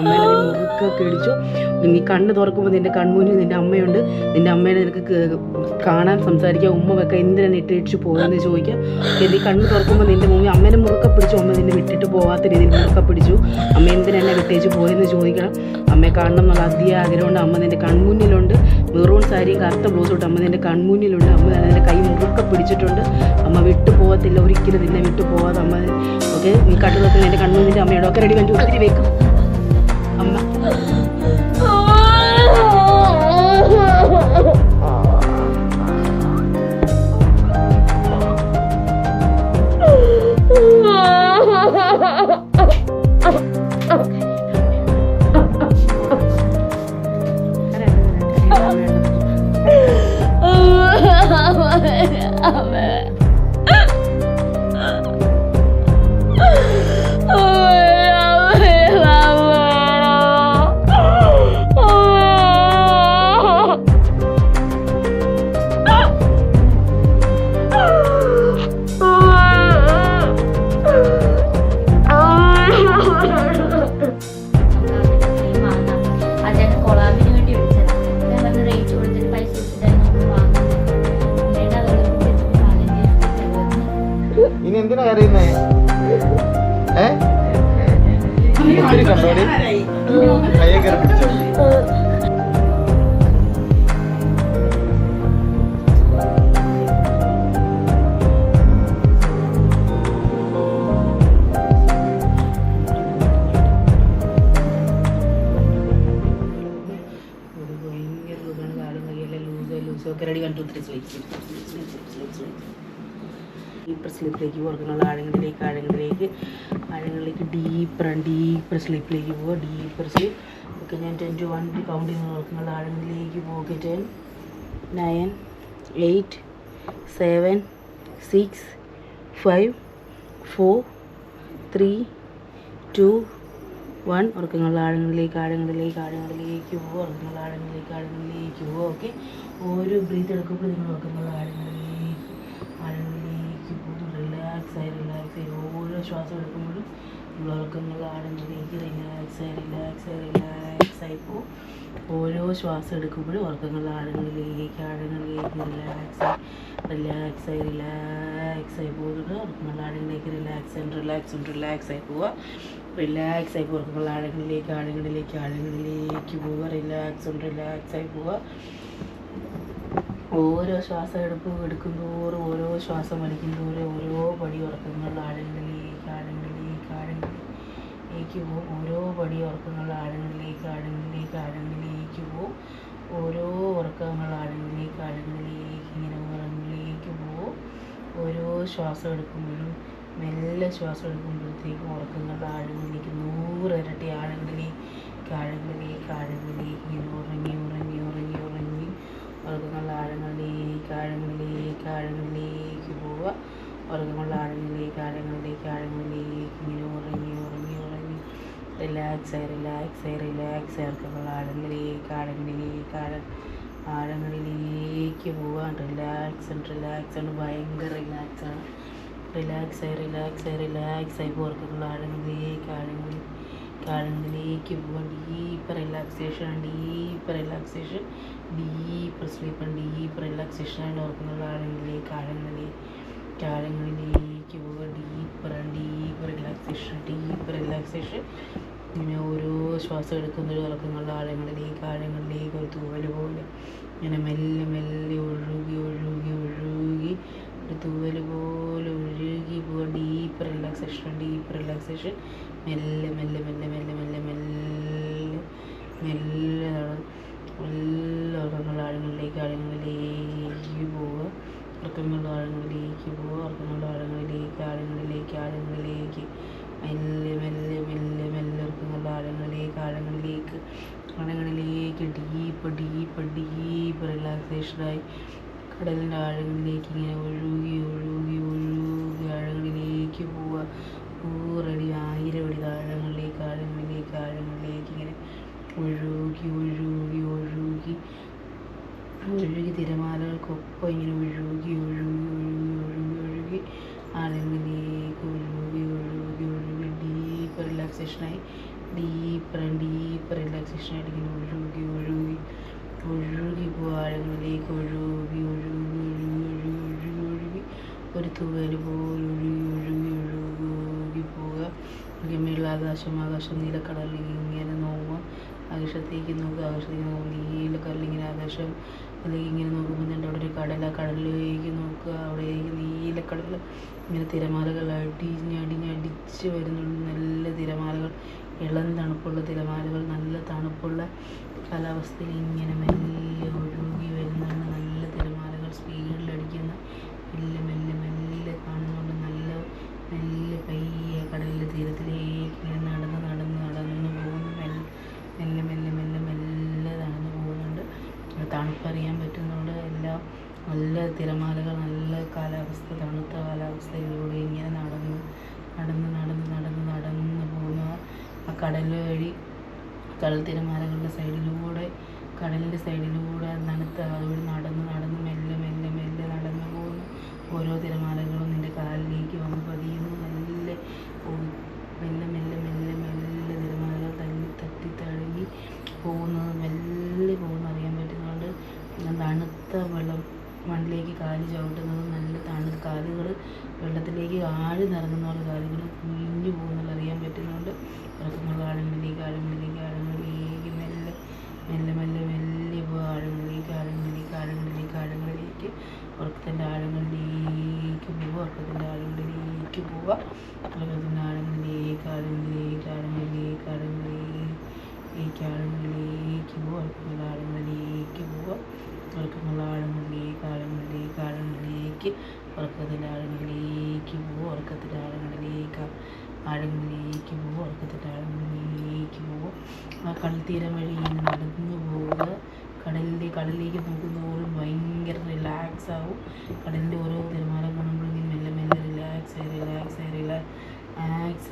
അമ്മേനെ നീ മുറുക്കൊക്കെ ഇടിച്ചു നീ കണ്ണ് തുറക്കുമ്പോൾ നിന്റെ കൺമുന്നിൽ നിന്റെ അമ്മയുണ്ട്. നിന്റെ അമ്മേനെ നിനക്ക് കാണാൻ സംസാരിക്കാം. ഉമ്മ വെക്ക എന്തിനാണ് ഇട്ടിട്ട് പോകുമെന്ന് ചോദിക്കാം. നീ കണ്ണ് തുറക്കുമ്പോൾ നിന്റെ മുമ്പിൽ അമ്മേനെ മുറുക്ക പിടിച്ചു അമ്മ നിന്നെ വിട്ടിട്ട് പോവാത്ത രീതിയിൽ മുറുക്ക പിടിച്ചു. അമ്മ എന്തിനെന്നെ വിട്ടേച്ച് പോയെന്ന് ചോദിക്കണം. അമ്മയെ കാണണം എന്നുള്ള അതിയ ആഗ്രഹമുണ്ട്. അമ്മ നിന്റെ കൺമുന്നിലുണ്ട്. മെറൂൺ സാരിയും കറുത്ത ബ്ലൗസും ഇട്ട് അമ്മ നിന്റെ കൺമുന്നിലുണ്ട്. അമ്മ നിന്റെ കൈ മുറുക്ക പിടിച്ചിട്ടുണ്ട്. അമ്മ വിട്ടു പോകത്തില്ല. ഒരിക്കലും നിന്നെ വിട്ടു പോവാതെ അമ്മ ഓക്കെ നീ കട്ടു നോക്കുന്ന എന്റെ കൺമുന്നിന്റെ അമ്മയുടെ. ഒക്കെ റെഡി വേണ്ടി ഒത്തിരി വെക്കും 嗯 ഇനി എന്തിനാ കരയുന്നേ? ഏ? കണ്ടോടി കയ്യെ കയറി സ്ലീപ്പിലേക്ക് പുറത്തുള്ള ആഴങ്ങളിലേക്ക് ആഴങ്ങളിലേക്ക് ആഴങ്ങളിലേക്ക് ഡീപ്പർ ഡീപ്പർ സ്ലീപ്പിലേക്ക് പോവുക. ഡീപ്പർ സ്ലീപ്പ് ഓക്കെ ഞാൻ ടെൻ ടു വൺ കൗണ്ട് ചെയ്യുന്ന ഓർക്കുന്നുള്ള ആഴങ്ങളിലേക്ക് പോകുക ten nine eight seven six five four three two one ഉറക്കങ്ങളുടെ ആഴങ്ങളിലേക്ക് ആഴങ്ങളിലേക്ക് ആഴങ്ങളിലേക്ക് പോവുക. ഉറക്കങ്ങളുടെ ആഴങ്ങളിലേക്ക് ആഴങ്ങളിലേക്ക് പോവുക. ഓക്കെ ഓരോ ബ്രീത്ത് എടുക്കുമ്പോൾ നിങ്ങൾ ഉറക്കങ്ങളുടെ ആഴങ്ങളിലേക്ക് ആഴങ്ങളിലേക്ക് ആയി റിലാക്സ് ആയി ഓരോ ശ്വാസം എടുക്കുമ്പോഴും നിങ്ങൾ ഉറക്കങ്ങളുടെ എനിക്ക് റിലാക്സായി റിലാക്സ് ആയി റിലാക്സ് പോകും. ഓരോ ശ്വാസം എടുക്കുമ്പോഴും ഉറക്കങ്ങളുടെ ആഴങ്ങളിലേക്ക് ആഴങ്ങളിലേക്ക് റിലാക്സ് റിലാക്സായി റിലാക്സ് ആയി റിലാക്സ് ആയി പോകുന്നത് ഉറക്കങ്ങളുടെ ആഴങ്ങളിലേക്ക് relax and relax and relax ആയി പോവുക. റിലാക്സ് ആയി പുറത്തുള്ള ആഴങ്ങളിലേക്ക് ആഴങ്ങളിലേക്ക് ആഴങ്ങളിലേക്ക് പോവുക. റിലാക്സ് ഉണ്ട് റിലാക്സ് ആയി പോവുക. ഓരോ ശ്വാസം എടുപ്പ് എടുക്കും തോറും ഓരോ ശ്വാസം വലിക്കും തോറും ഓരോ പടി ഉറക്കങ്ങൾ ആഴങ്ങളിലേക്ക് ആഴങ്ങളിലേക്ക് ആഴങ്ങളിലേക്ക് പോവും ഓരോ പടി ഉറക്കങ്ങൾ ആഴങ്ങളിലേക്ക് ആഴങ്ങളിലേക്ക് ആഴങ്ങളിലേക്ക് പോവും ഓരോ ഉറക്കങ്ങൾ ആഴങ്ങളിലേക്ക് ആഴങ്ങളിലേക്ക് ഇങ്ങനെ ഉറങ്ങളിലേക്ക് പോവും ഓരോ ശ്വാസം എടുക്കുമ്പോഴും മെല്ലെ ശ്വാസം എടുക്കുമ്പോഴത്തേക്കും ഉറക്കങ്ങളുടെ ആഴങ്ങളിലേക്ക് നൂറിരട്ടി ആഴങ്ങളിലേക്ക് ആഴങ്ങളിലേക്ക് ആഴങ്ങളിലേക്ക് ഇങ്ങനെ ഉറങ്ങി ഉറങ്ങി ഉറങ്ങി ഉറക്കങ്ങളുടെ ആഴങ്ങളിലേക്ക് ആഴങ്ങളിലേക്ക് ആഴങ്ങളിലേക്ക് പോവുക ഉറക്കങ്ങളുടെ ആഴങ്ങളിലേക്ക് ആഴങ്ങളിലേക്ക് ഇങ്ങനെ ഉറങ്ങി ഉറങ്ങി ഉറങ്ങി. റിലാക്സ് ആയി റിലാക്സ് ആയി റിലാക്സ് ആയി ഉറക്കങ്ങളുടെ ആഴങ്ങളിലേക്ക് ആഴങ്ങളിലേക്ക് ആഴ ആഴങ്ങളിലേക്ക് പോവാൻ റിലാക്സ് ആണ് റിലാക്സ് ആണ് ഭയങ്കര റിലാക്സ് ആണ്. റിലാക്സ് ആയി റിലാക്സ് ആയി റിലാക്സ് ആയി പോർക്കുള്ള ആഴങ്ങളിലേക്ക് ആഴങ്ങളിൽ ആഴങ്ങളിലേക്ക് പോവാൻ ഡീപ്പ് റിലാക്സേഷൻ ആണ് ഡീപ്പ് റിലാക്സേഷൻ ഡീപ്പ് സ്ലീപ്പ് ആണ് ഡീപ്പ് റിലാക്സേഷൻ ആണ്. ഓർക്കുന്നുള്ള ആഴങ്ങളിലേക്ക് ആഴങ്ങളിലേക്ക് ആഴങ്ങളിലേക്ക് deeper deep relaxation deep relaxation ഇങ്ങനെ ഓരോ ശ്വാസം എടുക്കുന്നൊരു ഇറക്കങ്ങളുടെ ആഴങ്ങളിലേക്ക് ആഴങ്ങളിലേക്ക് ഒരു തൂവൽ പോലെ. ഇങ്ങനെ മെല്ലെ മെല്ലെ ഒഴുകി ഒഴുകി ഒഴുകി ഒരു തൂവൽ പോലെ ഒഴുകി പോവുക ഡീപ്പ് റിലാക്സേഷൻ ഡീപ്പ് റിലാക്സേഷൻ മെല്ലെ മെല്ലെ മെല്ലെ മെല്ലെ മെല്ലെ മെല്ലെ മെല്ലെ മെല്ലെ ഉറക്കങ്ങളുടെ ആഴങ്ങളിലേക്ക് ആഴങ്ങളിലേക്ക് പോവുക ഉറക്കങ്ങളുടെ ആഴങ്ങളിലേക്ക് പോവുക ഉറക്കങ്ങളുടെ ആഴങ്ങളിലേക്ക് ആഴങ്ങളിലേക്ക് ആഴങ്ങളിലേക്ക്. മെല്ലെ മെല്ലെ മെല്ലെ മെല്ലെ വൃക്കങ്ങളുടെ ആഴങ്ങളിലേക്ക്. ആഴങ്ങളിലേക്ക് ആഴങ്ങളിലേക്ക് ഡീപ്പ് ഡീപ്പ് ഡീപ്പ് റിലാക്സേഷനായി കടലിന്റെ ആഴങ്ങളിലേക്ക് ഇങ്ങനെ ഒഴുകി ഒഴുകി ഒഴുകി ആഴങ്ങളിലേക്ക് പോവുക. നൂറടി ആയിരം അടി ആഴങ്ങളിലേക്ക് ആഴങ്ങളിലേക്ക് ആഴങ്ങളിലേക്ക് ഇങ്ങനെ ഒഴുകി ഒഴുകി ഒഴുകി തിരമാലകൾക്കൊപ്പം ഇങ്ങനെ ഒഴുകി ഒഴുകി ഒഴുകി ഒഴുകി ഒഴുകി ആഴങ്ങളിലേക്ക് ഒഴുകി ഒഴുകി ഒഴുകി ഡീപ്പ് റിലാക്സേഷനായി ഡീപ്പർ റിലാക്സേഷൻ ആയിട്ട് ഇങ്ങനെ ഒഴുകി ഒഴുകി ഒഴുകി പോകുക ആഴങ്ങളിലേക്ക് ഒഴുകി ഒഴുകി ഒഴുകി ഒഴുകി ഒഴുകി ഒഴുകി ഒരു തുകൽ പോലെ ഒഴുകി ഒഴുകി ഒഴുകി ഒഴുകി പോവുക മേളിൽ ആകാശം ആകാശം നീലക്കടലിൽ ഇങ്ങനെ നോവുക ആകാശത്തേക്ക് നോക്കുക ആകാശത്തേക്ക് നോക്കുക നീലക്കടലിൽ ഇങ്ങനെ ആകാശം അല്ലെങ്കിൽ ഇങ്ങനെ നോക്കുമ്പോൾ അവിടെ ഒരു കടല കടലിലേക്ക് നോക്കുക അവിടേക്ക് നീലക്കടൽ ഇങ്ങനെ അടിഞ്ഞ് അടിച്ച് വരുന്നുണ്ട് നല്ല തിരമാലകൾ. ഇളം തണുപ്പുള്ള തിരമാലകൾ നല്ല തണുപ്പുള്ള കാലാവസ്ഥയിൽ ഇങ്ങനെ മെല്ലെ ഒഴുകി വരുന്നുണ്ട് നല്ല തിരമാലകൾ സ്പീഡിലടിക്കുന്ന മെല്ലെ മെല്ലെ മെല്ലെ കാണുന്നുണ്ട് നല്ല മെല്ലെ പയ്യെ കടലിലെ തീരത്തിലേക്ക് ഇങ്ങനെ നടന്ന് നടന്ന് നടന്ന് പോകുന്നു മെല്ലെ മെല്ലെ മെല്ലെ മെല്ലെ മെല്ലെ നടന്ന് പോകുന്നുണ്ട് തണുപ്പറിയാൻ പറ്റുന്നുണ്ട് എല്ലാം നല്ല തിരമാലകൾ നല്ല കാലാവസ്ഥ തണുത്ത കാലാവസ്ഥയിലൂടെ ഇങ്ങനെ നടന്ന് നടന്ന് നടന്ന് നടന്ന് നടന്ന് പോകുന്ന ആ കടൽ വഴി കടൽ തിരമാലകളുടെ സൈഡിലൂടെ കടലിന്റെ സൈഡിലൂടെ തണുത്ത അതുവഴി നടന്ന് നടന്ന് മെല്ലെ മെല്ലെ മെല്ലെ നടന്ന് പോകുന്നു ഓരോ തിരമാലകളും നിന്റെ കാലിലേക്ക് വന്ന് പതിയുന്നു മെല്ലെ പോകും മെല്ലെ മെല്ലെ മെല്ലെ മെല്ലെ തിരമാലകൾ തല്ലി തട്ടി തഴുകി പോകുന്നത് മെല്ലെ പോകുന്ന അറിയാൻ പറ്റുന്നുണ്ട് പിന്നെ തണുത്ത വെള്ളം മണ്ണിലേക്ക് കാൽ ചവിട്ടുന്നത് നല്ല തണു കാലുകൾ വെള്ളത്തിലേക്ക് ആഴി നിറങ്ങുന്ന പോലെ കാര്യങ്ങൾ കുഞ്ഞു പോകുന്നത് അറിയാൻ പറ്റുന്നുണ്ട് ഉറക്കമുള്ള ആഴങ്ങളിലേക്ക് ആഴങ്ങളിലേക്ക് ആഴങ്ങളിലേക്ക് മെല്ലെ മെല്ലെ മെല്ലെ മെല്ലെ പോകുക ആഴങ്ങളിലേക്ക് ആഴങ്ങളിലേക്ക് ആഴങ്ങളിലേക്ക് ആഴങ്ങളിലേക്ക് ഉറക്കത്തിന്റെ ആഴങ്ങളിലേക്ക് പോവുക ഉറക്കത്തിന്റെ ആഴങ്ങളിലേക്ക് പോവുക ഉറക്കത്തിന്റെ ആഴങ്ങളിലേക്ക് ആഴങ്ങളിലേക്ക് ആഴങ്ങളിലേക്ക് ആഴങ്ങളിലേക്ക് ആഴങ്ങളിലേക്ക് പോവുക ഉറക്കത്തിന്റെ ആഴങ്ങളിലേക്ക് പോവുക ഉറക്കമുള്ള ആഴങ്ങളിലേക്ക് ആഴങ്ങളിലേക്ക് ആഴങ്ങളിലേക്ക് ഉറക്കത്തിന്റെ ആഴങ്ങളിലേക്ക് പോകും ഉറക്കത്തിന്റെ ആഴങ്ങളിലേക്ക് ആഴങ്ങളിലേക്ക് പോകും ഉറക്കത്തിന്റെ ആഴങ്ങളിലേക്ക് പോകും ആ കടൽത്തീരം തീരം വഴി നടന്നു പോവുക. കടലിന്റെ കടലിലേക്ക് നോക്കുന്തോറും ഭയങ്കര റിലാക്സ് ആവും. കടലിന്റെ ഓരോ തിരമാല കാണുമ്പോഴും മെല്ലെ മെല്ലെ റിലാക്സ് ആയി റിലാക്സ് ആയി റിലാക്സ്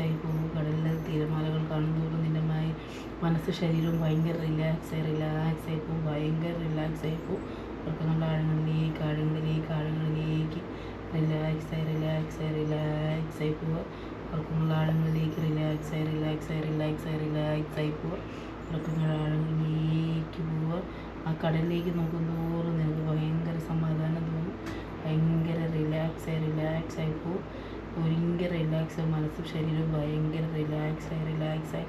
ആയി പോകും. കടലിലെ തിരമാലകൾ കാണുന്നതോറും നിന്റെ മനസ്സ് ശരീരവും ഭയങ്കര റിലാക്സ് ആയി റിലാക്സ് ആയി പോകും. ഭയങ്കര റിലാക്സ് ആയി പോകും. ഉറക്കങ്ങളുടെ ആഴങ്ങളിലേക്ക് ആഴങ്ങളിലേക്ക് ആഴങ്ങളിലേക്ക് റിലാക്സ് ആയി റിലാക്സ് ആയി റിലാക്സ് ആയി പോവുക ഉറക്കങ്ങളുടെ ആഴങ്ങളിലേക്ക് റിലാക്സ് ആയി റിലാക്സ് ആയി റിലാക്സ് ആയി റിലാക്സ് ആയി പോവുക ഉറക്കങ്ങളുടെ ആഴങ്ങളിലേക്ക് പോവുക ആ കടലിലേക്ക് നോക്കുന്തോറും നിനക്ക് ഭയങ്കര സമാധാനം തോന്നും ഭയങ്കര റിലാക്സ് ആയി റിലാക്സ് ആയി പോവും ഭയങ്കര റിലാക്സ് ആയി മനസ്സും ശരീരവും ഭയങ്കര റിലാക്സ് ആയി റിലാക്സ് ആയി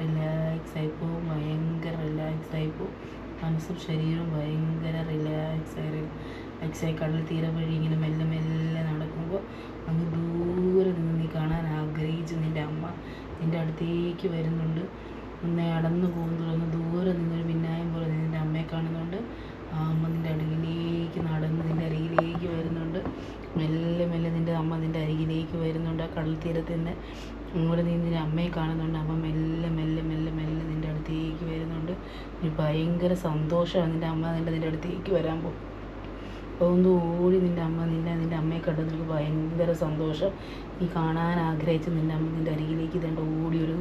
റിലാക്സ് ആയി പോവും ഭയങ്കര റിലാക്സ് ആയി പോവും മനസ്സും ശരീരവും ഭയങ്കര റിലാക്സ് റിലാക്സ് ആയി കടൽ തീരം വഴി ഇങ്ങനെ മെല്ലെ മെല്ലെ നടക്കുമ്പോൾ അങ്ങ് ദൂരെ നിന്ന് നീ കാണാൻ ആഗ്രഹിച്ച് നിന്റെ അമ്മ നിന്റെ അടുത്തേക്ക് വരുന്നുണ്ട്. നടന്നു പോകുമ്പോൾ അങ്ങ് ദൂരെ നിന്നൊരു മിന്നായം പോലെ നിന്റെ അമ്മയെ കാണുന്നുണ്ട്. ആ അമ്മ നിന്റെ അരികിലേക്ക് നടന്ന് നിന്റെ അരികിലേക്ക് വരുന്നുണ്ട്. മെല്ലെ മെല്ലെ നിന്റെ അമ്മ നിന്റെ അരികിലേക്ക് വരുന്നുണ്ട്. ആ കടൽ തീരത്ത് തീരത്തിന്റെ അങ്ങോട്ട് നീ നിന്റെ അമ്മയെ കാണുന്നുണ്ട്. അമ്മ മെല്ലെ മെല്ലെ മെല്ലെ മെല്ലെ നിന്റെ അടുത്തേക്ക് വരുന്നുണ്ട്. ഭയങ്കര സന്തോഷമാണ് നിന്റെ അമ്മ നിന്റെ നിന്റെ അടുത്തേക്ക് വരാൻ പോകും ഒന്ന് ഓടി നിന്റെ അമ്മ നിന്നെ നിന്റെ അമ്മയെ കണ്ടത് നിനക്ക് ഭയങ്കര സന്തോഷം. നീ കാണാൻ ആഗ്രഹിച്ച് നിന്റെ അമ്മ നിന്റെ അരികിലേക്ക് ഇതേണ്ട ഒരു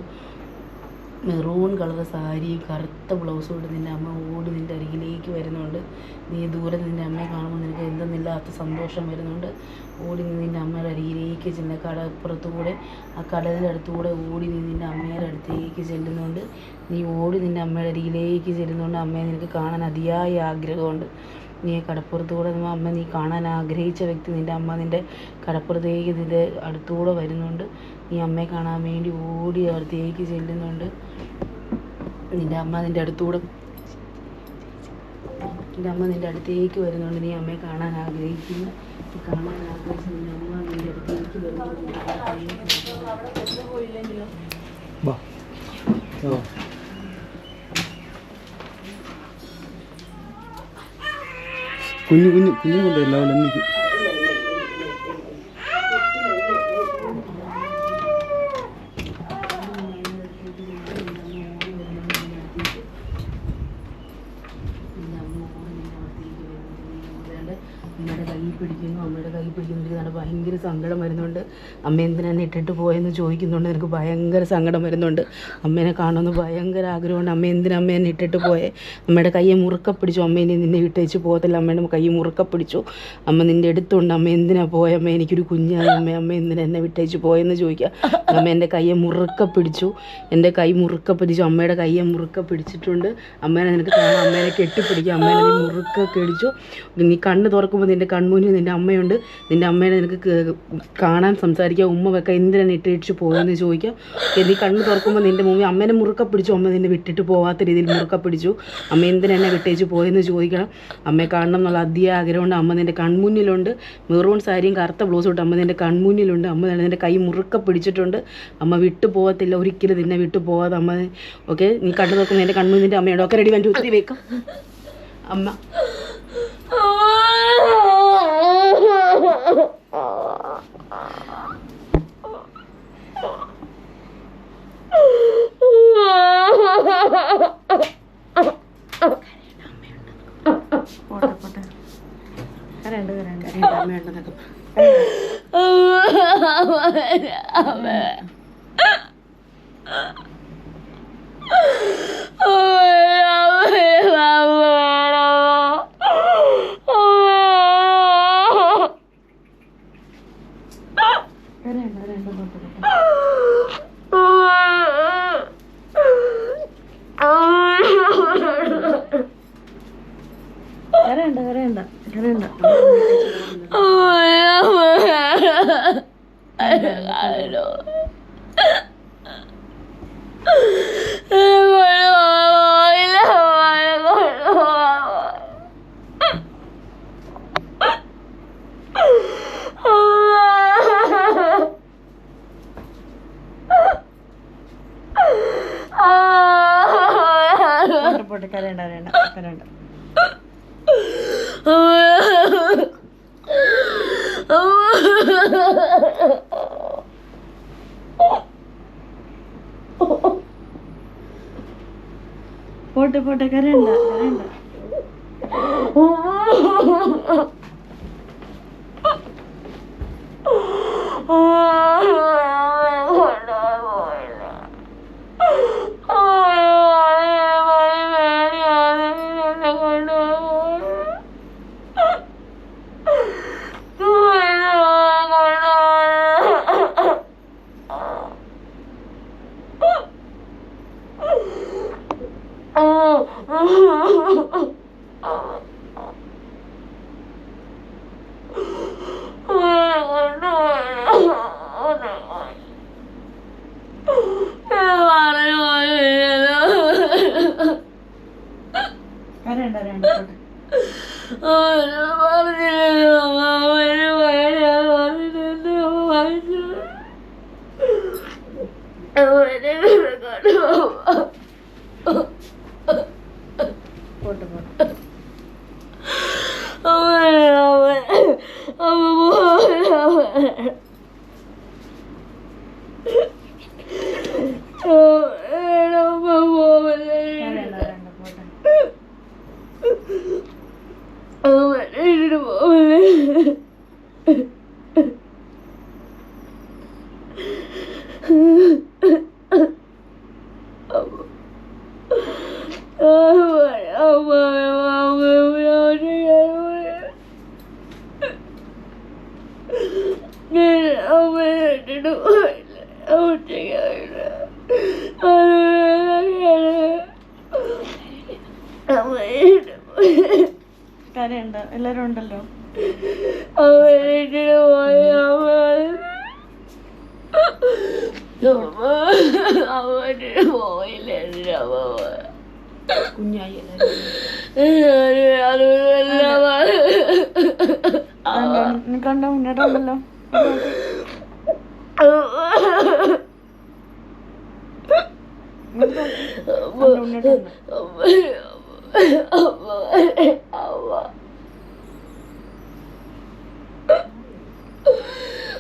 മെറൂൺ കളർ സാരിയും കറുത്ത ബ്ലൗസും ഇട്ട് നിന്റെ അമ്മ ഓടി നിന്റെ അരികിലേക്ക് വരുന്നുണ്ട്. നീ ദൂരെ നിന്റെ അമ്മയെ കാണുമ്പോൾ നിനക്ക് എന്തെന്നില്ലാത്ത സന്തോഷം വരുന്നുണ്ട്. ഓടി നീ നിന്റെ അമ്മയുടെ അരികിലേക്ക് ചെന്ന കടപ്പുറത്തുകൂടെ ആ കടലിന്റെ അടുത്തുകൂടെ ഓടി നീ നിന്റെ അമ്മയുടെ അടുത്തേക്ക് ചെല്ലുന്നുണ്ട്. നീ ഓടി നിന്റെ അമ്മയുടെ അരികിലേക്ക് ചെല്ലുന്നുണ്ട്. അമ്മയെ നിനക്ക് കാണാൻ അതിയായ ആഗ്രഹമുണ്ട്. നീ കടപ്പുറത്തൂടെ നിന്ന് അമ്മ നീ കാണാൻ ആഗ്രഹിച്ച വ്യക്തി നിന്റെ അമ്മ നിന്റെ കടപ്പുറത്തേക്ക് നിന്റെ അടുത്തൂടെ വരുന്നുണ്ട്. നീ അമ്മയെ കാണാൻ വേണ്ടി ഓടി അടുത്തേക്ക് ചെല്ലുന്നുണ്ട്. നിന്റെ അമ്മ നിന്റെ അടുത്തൂടെ നിന്റെ അമ്മ നിന്റെ അടുത്തേക്ക് വരുന്നുണ്ട്. നീ അമ്മയെ കാണാൻ ആഗ്രഹിക്കുന്നു. നീ കാണാൻ ആഗ്രഹിച്ചു നിന്റെ അമ്മ നിന്റെ അടുത്തേക്ക് വരുന്നുണ്ട്. കുഞ്ഞു കുഞ്ഞു കുഞ്ഞു കൊണ്ടുവരില്ല അവൾ എനിക്ക് നിങ്ങളുടെ കയ്യിൽ പിടിക്കുന്നു അമ്മയുടെ കൈ പിടിക്കുന്നു എനിക്ക് നല്ല ഭയങ്കര സങ്കടം വരുന്നുണ്ട് അമ്മ എന്തിനാ ഇട്ടിട്ട് പോയെന്ന് ചോദിക്കുന്നുണ്ട്. എനിക്ക് ഭയങ്കര സങ്കടം വരുന്നുണ്ട്. അമ്മേനെ കാണുമെന്ന് ഭയങ്കര ആഗ്രഹമുണ്ട്. അമ്മ എന്തിനാ അമ്മ എന്നെ ഇട്ടിട്ട് പോയേ? അമ്മയുടെ കയ്യെ മുറുക്ക പിടിച്ചു. അമ്മ ഇനി നിന്നെ വിട്ടേച്ച് പോകത്തില്ല. അമ്മേനെ കൈ മുറുക്ക പിടിച്ചു. അമ്മ നിന്റെ അടുത്തുണ്ട്. അമ്മ എന്തിനാ പോയ? അമ്മ എനിക്കൊരു കുഞ്ഞായി. അമ്മ അമ്മ എന്തിനാ എന്നെ വിട്ടേച്ച് പോയെന്ന് ചോദിക്കുക. അമ്മ എന്റെ കയ്യെ മുറുക്ക പിടിച്ചു. എന്റെ കൈ മുറുക്ക പിടിച്ചു. അമ്മയുടെ കയ്യെ മുറുക്ക പിടിച്ചിട്ടുണ്ട്. അമ്മേനെ നിനക്ക് കാണാം. അമ്മേനെ കെട്ടിപ്പിടിക്കുക അമ്മേനെ നീ മുറുക്ക പിടിച്ചു നീ കണ്ണ് തുറക്കുമ്പോൾ നിന്റെ കൺമുന്നിൽ നിന്റെ അമ്മയുണ്ട്. നിന്റെ അമ്മേനെ നിനക്ക് കാണാൻ സംസാരിക്കാം. ഉമ്മ വെക്കുക എന്തിനാണ് ഇട്ടിട്ട് പോയെന്ന് ചോദിക്കാം. ഓക്കേ, നീ കണ്ണ് തുറക്കുമ്പോൾ നിന്റെ മുമ്പിൽ അമ്മേനെ മുറുക്ക പിടിച്ചു അമ്മ നിന്നെ വിട്ടിട്ട് പോകാത്ത രീതിയിൽ മുറുക്ക പിടിച്ചു. അമ്മ എന്തിനെന്നെ വിട്ടേച്ച് പോയെന്ന് ചോദിക്കണം. അമ്മയെ കാണണം എന്നുള്ള അധ്യയ ആഗ്രഹമുണ്ട്. അമ്മ നിന്റെ കൺമുന്നിലുണ്ട്. മെറൂൺ സാരിയും കറുത്ത ബ്ലൗസും ഇട്ട് അമ്മ നിന്റെ കൺമുന്നിലുണ്ട്. അമ്മ നിന്റെ കൈ മുറുക്ക പിടിച്ചിട്ടുണ്ട്. അമ്മ വിട്ടു പോകത്തില്ല. ഒരിക്കലും നിന്നെ വിട്ടു പോകാതെ അമ്മ. ഓക്കെ നീ കണ്ണു തുറക്കുമ്പോൾ എന്റെ കൺമുന്നിൽ നിന്റെ അമ്മയുടെ ഒക്കെ റെഡി വേണ്ടി ഒത്തിരി വെക്കാം അമ്മ പോട്ടെ പോട്ടെ കരണ്ട് കരണ്ട് കരയുണ്ട് അമ്മയുണ്ടെന്നൊക്കെ പറ. കരണ്ട് കരണ്ട് പോട്ടെ പോട്ടെ കരണ്ട കരണ്ട കരണ്ട കരയണ്ട കരയണ്ട കരണ്ട പോട്ടെ പോട്ടെ കരയണ്ട കരണ്ട കുഞ്ഞായി കണ്ട മുന്നേറ്റം ഉണ്ടല്ലോ. മുന്നേറ്റം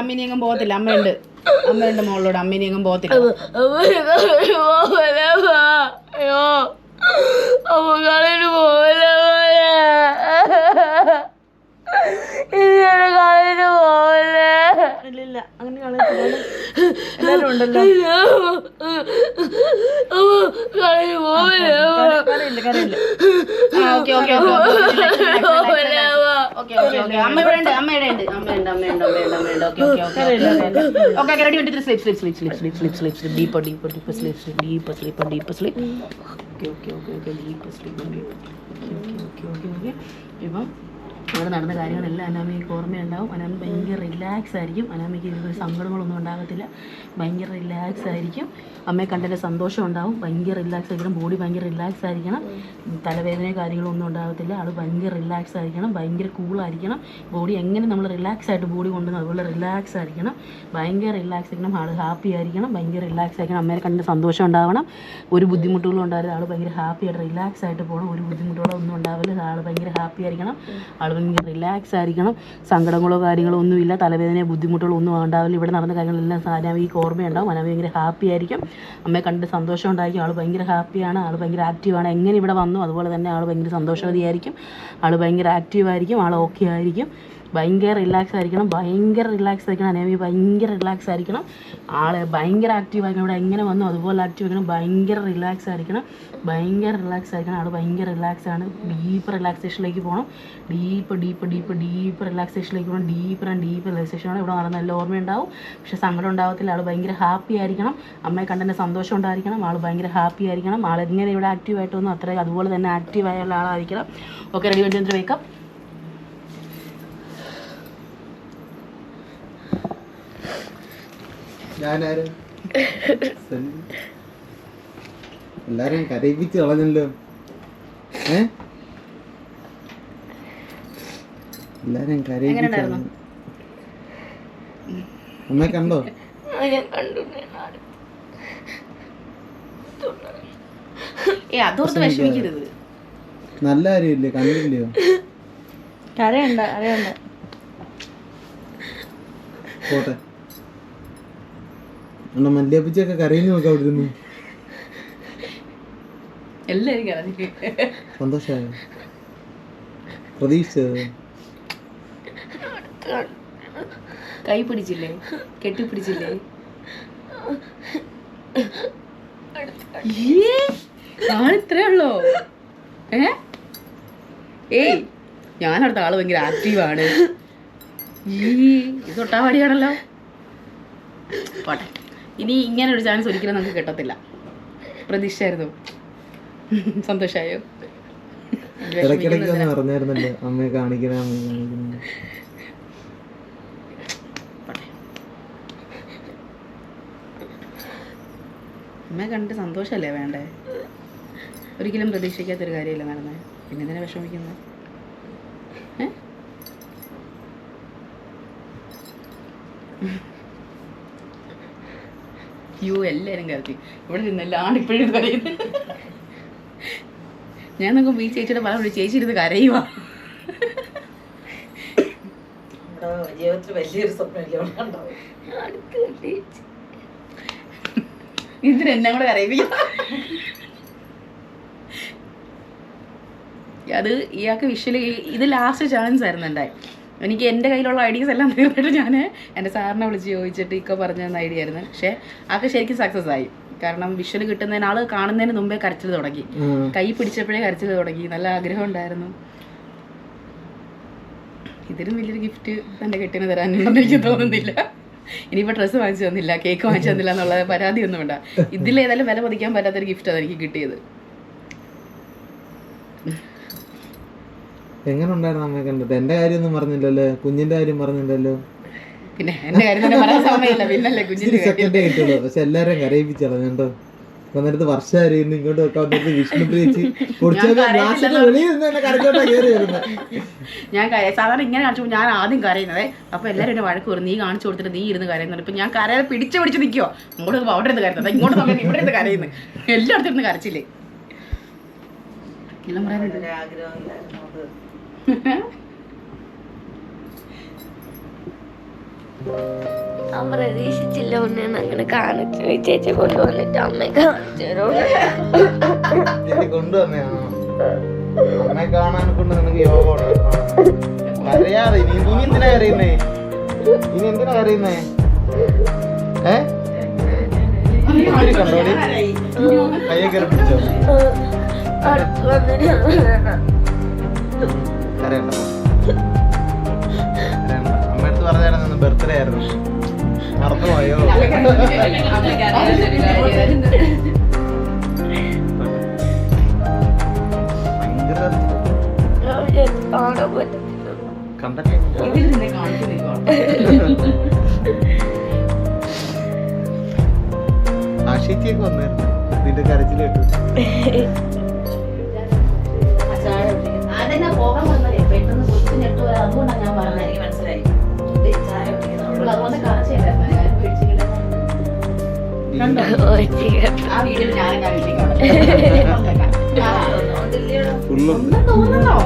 അമ്മീനെങ്ങും പോകത്തില്ല. അമ്മയുണ്ട്. അമ്മയുണ്ട് മോളോട്. അമ്മിനിയങ്ങും പോകത്തില്ല. ഇല്ല ഇല്ല. അങ്ങനെ കളയത്തില്ല എല്ലാരും ഉണ്ടല്ലോ. കരയില്ല കരയില്ല. Okay okay okay. ഇപ്പം ഇവിടെ നടന്ന കാര്യങ്ങളെല്ലാം അനാമിക്ക് ഓർമ്മയുണ്ടാവും. അനാമി ഭയങ്കര റിലാക്സ് ആയിരിക്കും. അനാമിക്ക് ഇതൊരു സങ്കടങ്ങളൊന്നും ഉണ്ടാകത്തില്ല. ഭയങ്കര റിലാക്സ് ആയിരിക്കും. അമ്മയെ കണ്ടതിന്റെ സന്തോഷം ഉണ്ടാവും. ഭയങ്കര റിലാക്സ് ആയിരിക്കണം. ബോഡി ഭയങ്കര റിലാക്സ് ആയിരിക്കണം. തലവേദന കാര്യങ്ങളൊന്നും ഉണ്ടാകത്തില്ല. ആൾ ഭയങ്കര റിലാക്സ് ആയിരിക്കണം. ഭയങ്കര കൂളായിരിക്കണം ബോഡി എങ്ങനെ നമ്മൾ റിലാക്സ് ആയിട്ട് ബോഡി കൊണ്ടുവന്നു അതുപോലെ റിലാക്സ് ആയിരിക്കണം. ഭയങ്കര റിലാക്സ് ആയിരിക്കണം. ആൾ ഹാപ്പി ആയിരിക്കണം. ഭയങ്കര റിലാക്സ് ആയിരിക്കണം. അമ്മയെ കണ്ടിട്ട് സന്തോഷം ഉണ്ടാവണം. ഒരു ബുദ്ധിമുട്ടുകളും ഉണ്ടാവില്ല ആൾ ഭയങ്കര ഹാപ്പി ആയിട്ട് റിലാക്സ് ആയിട്ട് പോകണം ഒരു ബുദ്ധിമുട്ടുകളോ ഒന്നും ഉണ്ടാവില്ല ആൾ ഭയങ്കര ഹാപ്പി ആയിരിക്കണം. ആൾ ഭയങ്കര റിലാക്സ് ആയിരിക്കണം. സങ്കടങ്ങളോ കാര്യങ്ങളോ ഒന്നുമില്ല. തലവേദനയോ ബുദ്ധിമുട്ടുകളോ ഒന്നും ഉണ്ടാവില്ല ഇവിടെ നടന്ന കാര്യങ്ങളെല്ലാം അനാമിക്ക് ഓർമ്മയുണ്ടാവും. അനാമി ഭയങ്കര ഹാപ്പി ആയിരിക്കും. അമ്മയെ കണ്ട് സന്തോഷം ഉണ്ടായിരിക്കും. ആൾ ഭയങ്കര ഹാപ്പിയാണ് ആൾ ഭയങ്കര ആക്റ്റീവാണ് എങ്ങനെ ഇവിടെ വന്നു? അതുപോലെ തന്നെ ആൾ ഭയങ്കര സന്തോഷവതിയായിരിക്കും. ആൾ ഭയങ്കര ആക്റ്റീവായിരിക്കും ആൾ ഓക്കെ ആയിരിക്കും. ഭയങ്കര റിലാക്സ് ആയിരിക്കണം. ഭയങ്കര റിലാക്സ് ആയിരിക്കണം. അനേമി ഭയങ്കര റിലാക്സ് ആയിരിക്കണം. ആളെ ഭയങ്കര ആക്റ്റീവ് ആയിരിക്കണം. ഇവിടെ എങ്ങനെ വന്നു അതുപോലെ ആക്റ്റീവ് ആയിരിക്കണം. ഭയങ്കര റിലാക്സ് ആയിരിക്കണം. ഭയങ്കര റിലാക്സ് ആയിരിക്കണം. ആൾ ഭയങ്കര റിലാക്സ് ആണ്. ഡീപ്പ് റിലാക്സേഷനിലേക്ക് പോകണം ഡീപ്പ് ഡീപ്പ് ഡീപ്പ് ഡീപ്പ് റിലാക്സേഷനിലേക്ക് പോകണം ഡീപ്പർ ആൻഡ് ഡീപ്പ് റിലാക്സേഷൻ ആണ്. ഇവിടെ നടന്ന നല്ല ഓർമ്മയുണ്ടാവും പക്ഷേ സങ്കടം ഉണ്ടാവത്തില്ല. ആൾ ഭയങ്കര ഹാപ്പി ആയിരിക്കണം. അമ്മയെ കണ്ടതിന്റെ സന്തോഷം ഉണ്ടായിരിക്കണം. ആൾ ഭയങ്കര ഹാപ്പി ആയിരിക്കണം. ആൾ എങ്ങനെ ഇവിടെ ആക്റ്റീവ് ആയിട്ട് വന്നു അത്ര അതുപോലെ തന്നെ ആക്റ്റീവ് ആയ ആളായിരിക്കണം. ഓക്കെ റെഡി വേണ്ടി വേക്കപ്പ് ഞാനാരും? എല്ലാരും കരയിപ്പിച്ച് കളഞ്ഞല്ലോ. ഏ? എല്ലാരും കരയിപ്പിച്ച് കളഞ്ഞു. കണ്ടോ? നല്ല കാര്യമില്ലേ? കണ്ടില്ലയോ? കരയുണ്ട് കരയണ്ട. പോട്ടെ. എന്നാ മല്ലിയപ്പിച്ചൊക്കെ കരയിൽ നോക്കാം അവിടെ ഇരുന്ന്. എല്ലാരും കരഞ്ഞു. സന്തോഷമായോ. പ്രതീക്ഷിച്ചത്. കൈ പിടിച്ചില്ലേ? കെട്ടിപ്പിടിച്ചില്ലേ ഞാനിത്രേ ഉള്ളോ? ഏ? ഏയ് ഞാനടുത്ത ആൾ ഭയങ്കര ആക്റ്റീവാണ് ഈ ഇത് തൊട്ടാവാടിയാണല്ലോ പോട്ടെ. ഇനി ഇങ്ങനെ ഒരു ചാൻസ് ഒരിക്കലും നമുക്ക് കിട്ടത്തില്ല. പ്രതീക്ഷയായിരുന്നു. സന്തോഷമായോ അമ്മയെ കണ്ടിട്ട് സന്തോഷമല്ലേ വേണ്ടേ? ഒരിക്കലും പ്രതീക്ഷിക്കാത്തൊരു കാര്യമല്ല നടന്നേ. പിന്നെ ഇതിനെ വിഷമിക്കുന്നത്? ഏ? അയ്യോ എല്ലാവരും കരുതി. ഇവിടെ നിന്നെല്ലാം ഇപ്പോഴും കരയുന്നത് ഞാൻ നോക്കുമ്പോൾ ഈ ചേച്ചിയുടെ പല ചേച്ചി ഇരുന്ന് കരയുവാ. ജീവിതത്തിൽ വലിയൊരു സ്വപ്നമില്ല അവിടെ ഉണ്ടാവും ഇതിന് എന്നെ കൂടെ കരയിപ്പിക്കും അത് ഇയാൾക്ക് വിഷ്വലി ഇത് ലാസ്റ്റ് ചാൻസ് ആയിരുന്നു ഉണ്ടായി എനിക്ക് എന്റെ കയ്യിലുള്ള ഐഡിയസ് എല്ലാം തീർന്നിട്ട് ഞാൻ എന്റെ സാറിനെ വിളിച്ച് ചോദിച്ചിട്ട് ഇക്ക പറഞ്ഞു തന്ന ഐഡിയ ആയിരുന്നു. പക്ഷേ അതൊക്കെ ശരിക്കും സക്സസ് ആയി. കാരണം വിഷ്വൽ കിട്ടുന്നതിന് ആൾ കാണുന്നതിന് മുമ്പേ കരച്ചിൽ തുടങ്ങി. കൈ പിടിച്ചപ്പോഴേ കരച്ചിൽ തുടങ്ങി. നല്ല ആഗ്രഹം ഉണ്ടായിരുന്നു. ഇതിലും വലിയൊരു ഗിഫ്റ്റ് തന്റെ കെട്ടിന് തരാനൊന്നും എനിക്ക് തോന്നുന്നില്ല. ഇനിയിപ്പോൾ ഡ്രസ്സ് വാങ്ങിച്ചു തന്നില്ല കേക്ക് വാങ്ങിച്ചു തന്നില്ല എന്നുള്ള പരാതിയൊന്നും വേണ്ട. ഇതിലേതായാലും വില പതിക്കാൻ പറ്റാത്തൊരു ഗിഫ്റ്റാണ് എനിക്ക് കിട്ടിയത്. എങ്ങനെ ഉണ്ടായിരുന്നു അമ്മയെ കണ്ടിട്ട് എന്റെ കാര്യം ഒന്നും പറഞ്ഞില്ലല്ലോ കുഞ്ഞിന്റെ കാര്യം പറഞ്ഞില്ലല്ലോ. പിന്നെ എന്റെ കാര്യം തന്നെ പറയാൻ സമയമില്ല. പിന്നല്ലേ കുഞ്ഞിന്റെ കാര്യം. സെക്കൻഡേ കിട്ടുള്ളൂ പക്ഷെ എല്ലാരും കരയിപ്പിച്ചോ വന്നിട്ട് വന്നിടത്ത് വർഷം അറിയുന്നു ഇങ്ങോട്ട് വെക്കാൻ വന്നിട്ട് വിഷ്ണു ഞാൻ ഗ്ലാസ്സിന്റെ വെളിയിൽ നിന്ന് തന്നെ കരച്ചോട്ടാ കയറി വരുന്നത് ഞാൻ സാധാരണ ഇങ്ങനെ കാണിച്ചു ഞാൻ ആദ്യം കരയുന്നത് അപ്പൊ എല്ലാവരും എന്നെ വഴക്ക് വരും നീ കാണിച്ചു കൊടുത്തിട്ട് നീ ഇരുന്ന് കരയുന്നത് ഇപ്പൊ ഞാൻ കരയാതെ പിടിച്ചു പിടിച്ച് നിൽക്കുവോ അങ്ങോട്ട് അവിടെ ഇരുന്ന് കരയുന്നത്. ഇങ്ങോട്ട് നോക്കാൻ ഇവിടെ ഇരുന്ന് കരയുന്നു. എല്ലായിടത്തും ഇരുന്ന് കരച്ചില്ലേ? എല്ലാം പറയാനുണ്ട്. അത് ഞാൻ പ്രതീക്ഷിച്ചില്ല ഉണ്ണേന്ന് അങ്ങനെ കാണിച്ചു ചേച്ചി കൊണ്ടുവന്നിട്ട് അമ്മ കാണിച്ചു കൊണ്ടുവന്നെയാണോ അമ്മയെ കാണാൻ കൊണ്ട് നിനക്ക് യോഗ അറിയാതെ ഇനി ഇനി എന്തിനാ അറിയുന്നേ ഇനി എന്തിനാ അറിയുന്നേ ഏ? കണ്ടോടി? കയ്യെ കയറി പിടിച്ചോ കരയണ്ട അമ്മ അടുത്ത് പറഞ്ഞായിരുന്നു ബർത്ത്ഡേ ആയിരുന്നു. മറന്നുപോയോ? കണ്ടല്ലേ ആശിച്ചൊക്കെ വന്നായിരുന്നു. നിന്റെ കരച്ചിൽ കേട്ടു. അതുകൊണ്ടാണ് ഞാൻ പറഞ്ഞത് എനിക്ക് മനസ്സിലായി അതുകൊണ്ട് ചെയ്യാം ആ വീട്ടിൽ ഞാനും ഫുള്ളുണ്ട് തോന്നുന്നോ